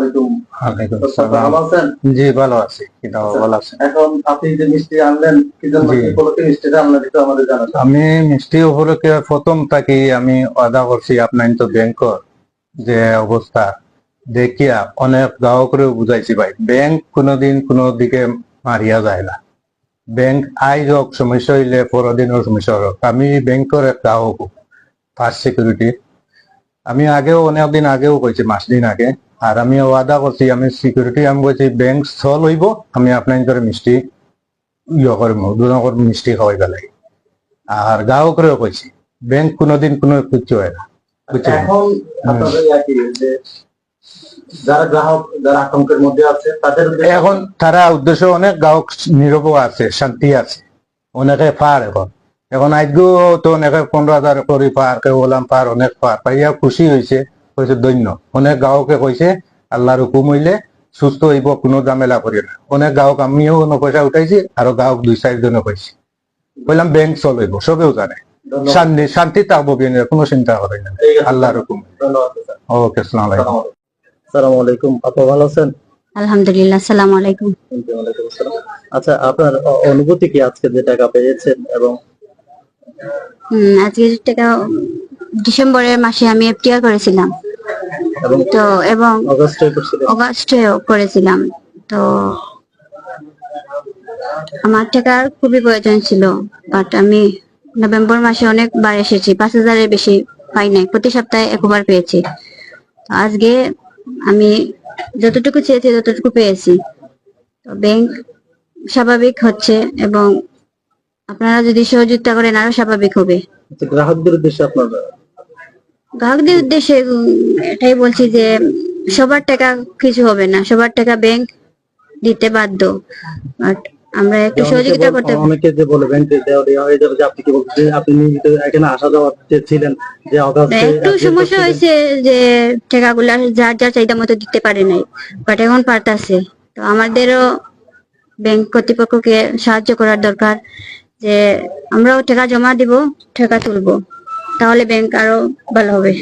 আলাইকুম ওয়ালাইকুম স্যার, আসসালাম। ভালো আছেন? জি ভালো আছি। ভালো আছেন? এখন আপনি যে মিষ্টি আনলেন কি জন্য উপলক্ষে মিষ্টিটা আনলেন একটু আমাদের জানাবেন। আমি মিষ্টি উপলক্ষে প্রথম থাকি আমি অদা করছি আপনার তো ব্যাংকর যে অবস্থা। দেখিয়া অনেক গ্রাহকরেও বুঝাইছি ভাই ব্যাংক কোনোদিন কোনো দিকে মারিয়া যায় না। ব্যাংক আই হোক সমস্যা হইলে পরদিনের সমস্যা হোক। আমি ব্যাংকের এক গ্রাহক ফার্স্ট সিকিউরিটি আমি আগেও অনেক দিন আগেও কইছি মাস দিন আগে। আর আমি ওয়াদা করছি আমি সিকিউরিটি আমি বলছি ব্যাংক সল হইব আমি আপনার করে মিষ্টি ইয়ে করব দুজনকর মিষ্টি খাওয়াই পেলাই আর গ্রাহকরেও কইছি ব্যাংক কোনোদিন কোনো কিছু হয় না। যারা গ্রাহক যারা আতঙ্কের মধ্যে আছে তাদের এখন তারা উদ্দেশ্য অনেক গ্রাহক নীরব আছে শান্তি আছে। অনেকে পার এখন। এখন আজগো তো অনেকে পনেরো হাজার করে পার কেউ ওলাম পার অনেক পার পাইয়া খুশি হয়েছে কইছে দৈন্য অনেক গ্রাহকে কইছে আল্লাহর হুকুম হইলে সুস্থ হইব কোনো ঝামেলা করি না। অনেক গ্রাহক আমিও কোনো পয়সা উঠাইছি আর গ্রাহক দুই চারজনে কইছি বললাম ব্যাংক চলইব সবেও জানে। শান্তি শান্তি থাকব বিয়ে কোনো চিন্তা করে না। আল্লাহর হুকুম। ধন্যবাদ ওকে আসসালামু আলাইকুম। আসসালামু আলাইকুম। আপু ভালো আছেন? আলহামদুলিল্লাহ সালাম আলাইকুম। আচ্ছা আপনার অনুভূতি কি আজকে যে টাকা পেয়েছেন এবং আজকে টাকা ডিসেম্বরের মাসে আমি এফটিআর করেছিলাম। তো এবং অগস্টে অগাস্টেও করেছিলাম। তো আমার টাকার খুবই প্রয়োজন ছিল বাট আমি নভেম্বর মাসে অনেকবার এসেছি পাঁচ হাজারের বেশি পাই নাই প্রতি সপ্তাহে একবার পেয়েছি। আজকে আমি যতটুকু চেয়েছি ততটুকু পেয়েছি। তো ব্যাংক স্বাভাবিক হচ্ছে এবং আপনারা যদি সহযোগিতা করেন আরও স্বাভাবিক হবে। আচ্ছা, গ্রাহকদের উদ্দেশ্যে আপনার গ্রাহকদের উদ্দেশ্যে এটাই বলছি যে সবার টাকা কিছু হবে না। সবার টাকা ব্যাংক দিতে বাধ্য। আমরা একটু সহযোগিতা করতে অনেকে যে বলে ব্যাংকে দেওয়া হয়ে যাবে যে আপনি কি বলছেন আপনি নিয়মিত এখানে আসা যাওয়া ছিলেন যে অগাস্টে একটু সমস্যা হয়েছে যে টাকাগুলা যার যার চাহিদা মতো দিতে পারে নাই। বাট এখন পারতাছে। তো আমাদেরও ব্যাংক কর্তৃপক্ষকে সাহায্য করার দরকার। যে আমরাও টাকা জমা দিব টাকা তুলবো। তাহলে ব্যাংক আরও ভালো হবে।